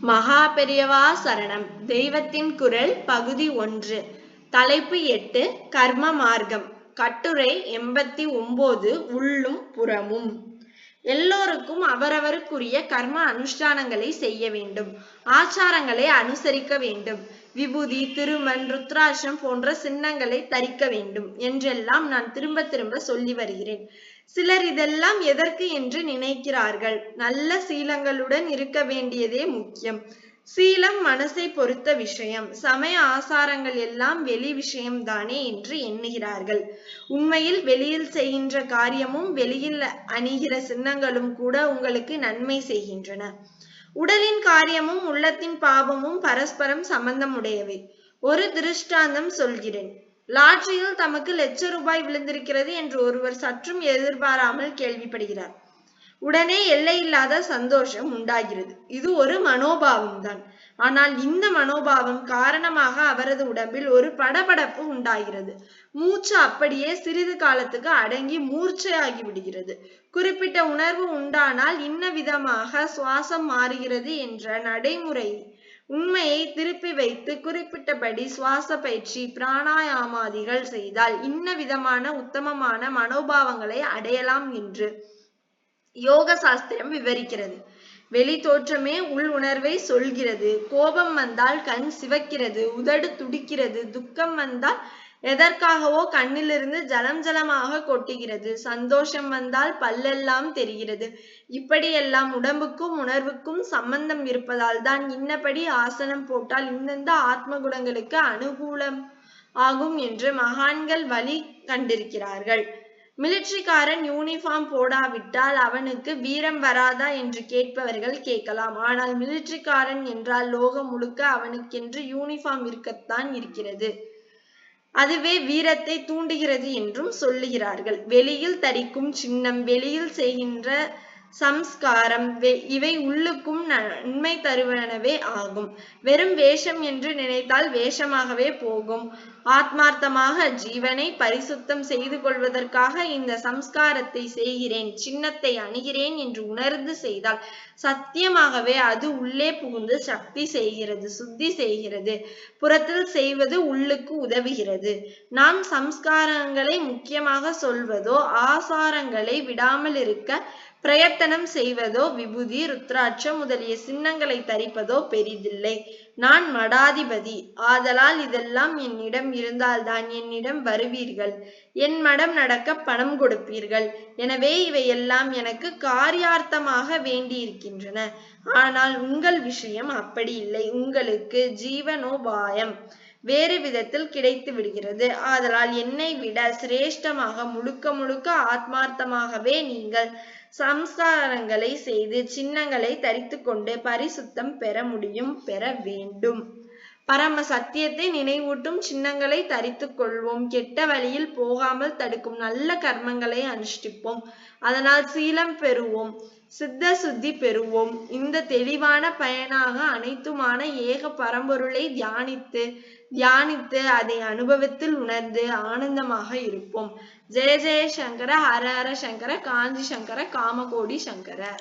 மகா பெரியவா சரணம். தெய்வத்தின் குரல் பகுதி ஒன்று. தலைப்பு எட்டு கர்ம மார்க்கம். கட்டுரை எண்பத்தி ஒன்பது உள்ளும் புறமும். எல்லோருக்கும் அவரவருக்குரிய கர்ம அனுஷ்டானங்களை செய்ய வேண்டும். ஆச்சாரங்களை அனுசரிக்க வேண்டும். விபூதி திருமண் ருத்ராட்சம் போன்ற சின்னங்களை தரிக்க வேண்டும். என்றெல்லாம் நான் திரும்ப திரும்ப சொல்லி வருகிறேன். சிலர் இதெல்லாம் எதற்கு என்று நினைக்கிறார்கள். நல்ல சீலங்களுடன் இருக்க வேண்டியதே முக்கியம். சீலம் மனசை பொறுத்த விஷயம். சமய ஆசாரங்கள் எல்லாம் வெளி விஷயம்தானே என்று எண்ணுகிறார்கள். உண்மையில் வெளியில் செய்கின்ற காரியமும் வெளியில் அணிகிற சின்னங்களும் கூட உங்களுக்கு நன்மை செய்கின்றன. உடலின் காரியமும் உள்ளத்தின் பாவமும் பரஸ்பரம் சம்பந்தமுடையவை. ஒரு திருஷ்டாந்தம் சொல்கிறேன். லாட்டரியில் தமக்கு லட்ச ரூபாய் விழுந்திருக்கிறது என்று ஒருவர் சற்றும் எதிர்பாராமல் கேள்விப்படுகிறார். உடனே எல்லையில்லாத சந்தோஷம் உண்டாகிறது. இது ஒரு மனோபாவம் தான் ஆனால் இந்த மனோபாவம் காரணமாக அவரது உடம்பில் ஒரு படபடப்பு உண்டாகிறது. மூச்சு அப்படியே சிறிது காலத்துக்கு அடங்கி மூர்ச்சையாகி விடுகிறது. குறிப்பிட்ட உணர்வு உண்டானால் இன்ன விதமாக சுவாசம் மாறுகிறது என்ற நடைமுறை உண்மையை திருப்பி வைத்து குறிப்பிட்டபடி சுவாச பயிற்சி பிராணாயாமாதிகள் செய்தால் இன்ன விதமான உத்தமமான மனோபாவங்களை அடையலாம் என்று யோக சாஸ்திரம் விவரிக்கிறது. வெளி தோற்றமே உள் உணர்வை சொல்கிறது. கோபம் வந்தால் கண் சிவக்கிறது. உதடு துடிக்கிறது. துக்கம் வந்தால் எதற்காகவோ கண்ணிலிருந்து ஜலம் ஜலமாக கொட்டுகிறது. சந்தோஷம் வந்தால் பல்லெல்லாம் தெரிகிறது. இப்படியெல்லாம் உடம்புக்கும் உணர்வுக்கும் சம்பந்தம் இருப்பதால் தான் இன்னபடி ஆசனம் போட்டால் இந்தந்த ஆத்ம குணங்களுக்கு அனுகூலம் ஆகும் என்று மகான்கள் வழி கண்டிருக்கிறார்கள். மிலிட்ரிக்காரன் யூனிஃபார்ம் போடாவிட்டால் அவனுக்கு வீரம் வராதா என்று கேட்பவர்கள் கேட்கலாம். ஆனால் மிலிட்ரிக்காரன் என்றால் லோகம் முழுக்க அவனுக்கென்று யூனிஃபார்ம் இருக்கத்தான் இருக்கிறது. அதுவே வீரத்தை தூண்டுகிறது என்றும் சொல்லுகிறார்கள். வெளியில் தரிக்கும் சின்னம் வெளியில் செய்கின்ற சம்ஸ்காரம் இவை உள்ளுக்கும் நன்மை தருவனவே ஆகும். வெறும் வேஷம் என்று நினைத்தால் வேஷமாகவே போகும். ஆத்மார்த்தமாக ஜீவனை பரிசுத்தம் செய்து கொள்வதற்காக இந்த சம்ஸ்காரத்தை செய்கிறேன். சின்னத்தை அணுகிறேன் என்று உணர்ந்து செய்தால் சத்தியமாகவே அது உள்ளே புகுந்து சக்தி செய்கிறது சுத்தி செய்கிறது. புறத்தில் செய்வது உள்ளுக்கு உதவுகிறது. நாம் சம்ஸ்காரங்களை முக்கியமாக சொல்வதோ ஆசாரங்களை விடாமல் இருக்க பிரயத்தனம் செய்வதோ விபூதி ருத்ராட்சம் முதலிய சின்னங்களை தரிப்பதோ பெரிதில்லை. நான் மடாதிபதி. ஆதலால் இதெல்லாம் என்னிடம் இருந்தால்தான் என்னிடம் வருவீர்கள். என் மடம் நடக்க பணம் கொடுப்பீர்கள். எனவே இவையெல்லாம் எனக்கு காரியார்த்தமாக வேண்டியிருக்கின்றன. ஆனால் உங்கள் விஷயம் அப்படி இல்லை. உங்களுக்கு ஜீவனோபாயம். வேறு விதத்தில் கிடைத்து விடுகிறது. ஆதலால் என்னை விட சிரேஷ்டமாக முழுக்க முழுக்க ஆத்மார்த்தமாகவே நீங்கள் சம்ஸ்காரங்களை செய்து சின்னங்களை தரித்து கொண்டு பரிசுத்தம் பெற முடியும் பெற வேண்டும். பரம சத்தியத்தை நினைவூட்டும் சின்னங்களை தரித்து கொள்வோம். கெட்ட வழியில் போகாமல் தடுக்கும் நல்ல கர்மங்களை அனுஷ்டிப்போம். அதனால் சீலம் பெறுவோம். சித்த சுத்தி பெறுவோம். இந்த தெளிவான பயனாக அனைத்துமான ஏக பரம்பொருளை தியானித்து தியானித்து அதை அனுபவத்தில் உணர்ந்து ஆனந்தமாக இருப்போம். ஜெய ஜெய சங்கர ஹர ஹர சங்கர காஞ்சி சங்கர காமகோடி சங்கர.